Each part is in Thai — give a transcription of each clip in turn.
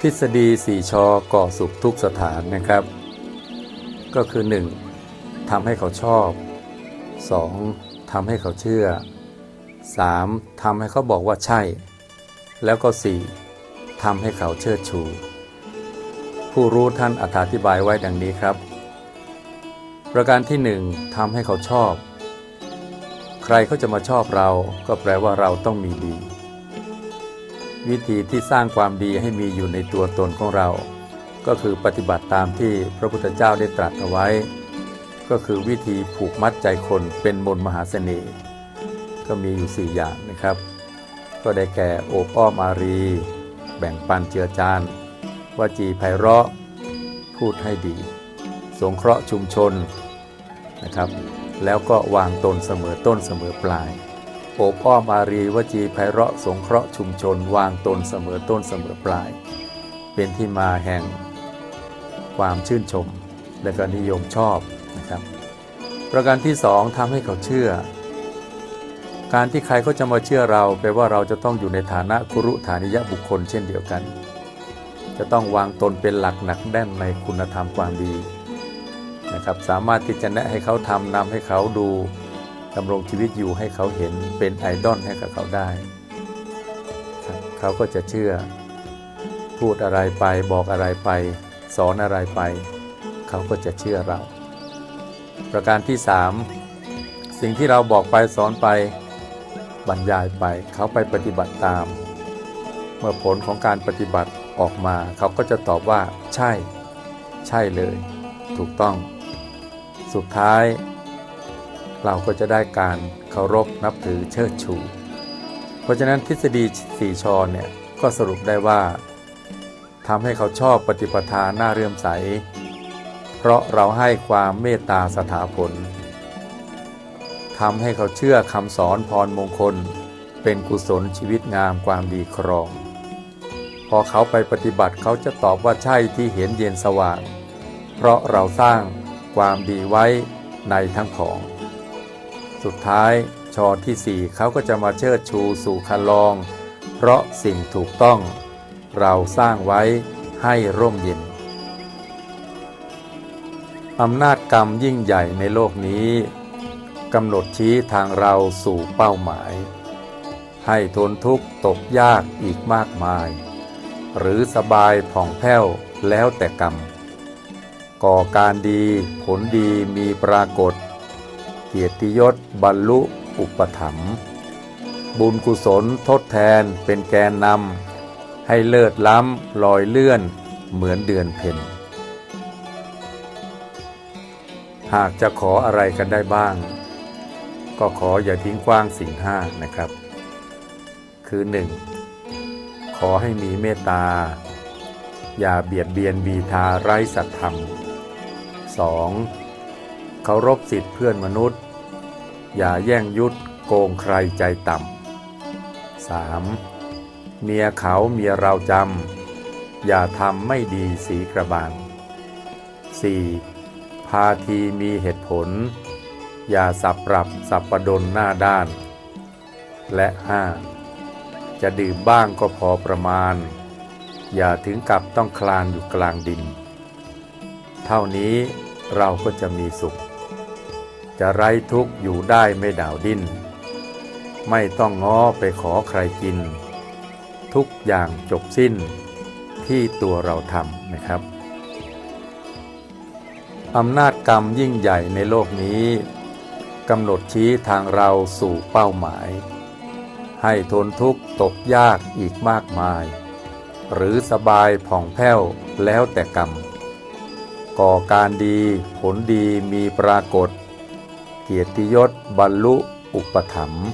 ทฤษฎีสี่ชอก่อสุขทุกสถานนะครับ ก็คือ 1. ทำให้เขาชอบ 2. ทำให้เขาเชื่อ 3. ทำให้เขาบอกว่าใช่ แล้วก็ 4. ทำให้เขาเชิดชู ผู้รู้ท่านอธิบายไว้ดังนี้ครับ ประการที่ 1ทำให้เขาชอบ ใครเขาจะมาชอบเราก็แปลว่าเราต้องมีดี วิธีที่สร้างความดีให้มีอยู่ในตัวตนของเรา ก็คือปฏิบัติตามที่พระพุทธเจ้าได้ตรัสเอาไว้ ก็คือวิธีผูกมัดใจคนเป็นมนต์มหาเสน่ห์ก็มีอยู่ 4 อย่างนะครับ ก็ได้แก่โอบอ้อมอารี แบ่งปันเจือจานวจีไพเราะ พูดให้ดี สงเคราะห์ชุมชนนะครับ แล้วก็วางตนเสมอต้นเสมอปลายโอบอ้อมอารีวจีไพเราะสงเคราะห์ชุมชน วางตนเสมอต้นเสมอปลาย เป็นที่มาแห่งความชื่นชม และก็นิยมชอบนะครับ ประการที่สองทำให้เขาเชื่อ การที่ใครเขาจะมาเชื่อเราแปลว่าเราจะต้องอยู่ในฐานะคุรุฐานิยบุคคลเช่นเดียวกัน จะต้องวางตนเป็นหลักหนักแน่นในคุณธรรมความดี นะครับสามารถที่จะแนะให้เขาทำนำให้เขาดูดำรงชีวิตอยู่ให้เขาเห็นเป็นไอดอลให้กับเขาได้ เขาก็จะเชื่อ พูดอะไรไปบอกอะไรไป สอนอะไรไป เขาก็จะเชื่อเรา ประการที่ 3 สิ่งที่เราบอกไปสอนไปบรรยายไป เขาไปปฏิบัติตาม เมื่อผลของการปฏิบัติออกมา เขาก็จะตอบว่า ใช่ ใช่เลย ถูกต้อง สุดท้าย เราก็จะได้การเคารพนับถือเชิดชู เพราะฉะนั้นทฤษฎีสี่ชอเนี่ยก็สรุปได้ว่าทำให้เขาชอบปฏิปทาหน้าเรื่มใส เพราะเราให้ความเมตตาสถาผลทำให้เขาเชื่อคำสอนพรมงคล เป็นกุศลชีวิตงามความดีครอง พอเขาไปปฏิบัติเขาจะตอบว่าใช่ที่เห็นเย็นสว่าง เพราะเราสร้างความดีไว้ในทั้งผอง สุดท้ายชอที่สี่เขาก็จะมาเชิดชูสู่คันลอง เพราะสิ่งถูกต้อง เราสร้างไว้ให้ร่มเย็นอำนาจกรรมยิ่งใหญ่ในโลกนี้กำหนดชี้ทางเราสู่เป้าหมาย ให้ทนทุกข์ตกยากอีกมากมาย หรือสบายผ่องแผ้วแล้วแต่กรรม ก่อการดี ผลดีมีปรากฏ เกียรติยศบรรลุอุปถัมภ์บุญกุศลทดแทนเป็นแกนนำให้เลิศล้ำลอยเลื่อนเหมือนเดือนเพ็ญหากจะขออะไรกันได้บ้าง ก็ขออย่าทิ้งกว้างสิ่งห้านะครับ คือ 1. ขอให้มีเมตตา อย่าเบียดเบียนบีทาไร้สัตธรรม 2. เคารพสิทธิเพื่อนมนุษย์ อย่าแย่งยุดโกงใครใจต่ำ 3. เมียเขาเมียเราจำ อย่าทำไม่ดีสีกระบาล 4. พาทีมีเหตุผล อย่าสับปรับสับประดนหน้าด้าน และ 5. จะดื่มบ้างก็พอประมาณ อย่าถึงกับต้องคลานอยู่กลางดิน เท่านี้ เราก็จะมีสุข จะไร้ทุกข์อยู่ได้ไม่ดาวดิ้น ไม่ต้องง้อไปขอใครกิน ทุกอย่างจบสิ้นที่ตัวเราทำนะครับอำนาจกรรมยิ่งใหญ่ในโลกนี้กำหนดชี้ทางเราสู่เป้าหมาย ให้ทนทุกข์ตกยากอีกมากมาย หรือสบายผ่องแผ้วแล้วแต่กรรม ก่อการดีผลดีมีปรากฏ เกียรติยศบรรลุอุปถัมภ์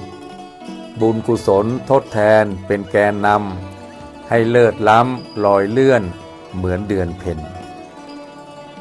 บุญกุศลทดแทนเป็นแกนนำให้เลิศล้ำลอยเลื่อนเหมือนเดือนเพ็ญ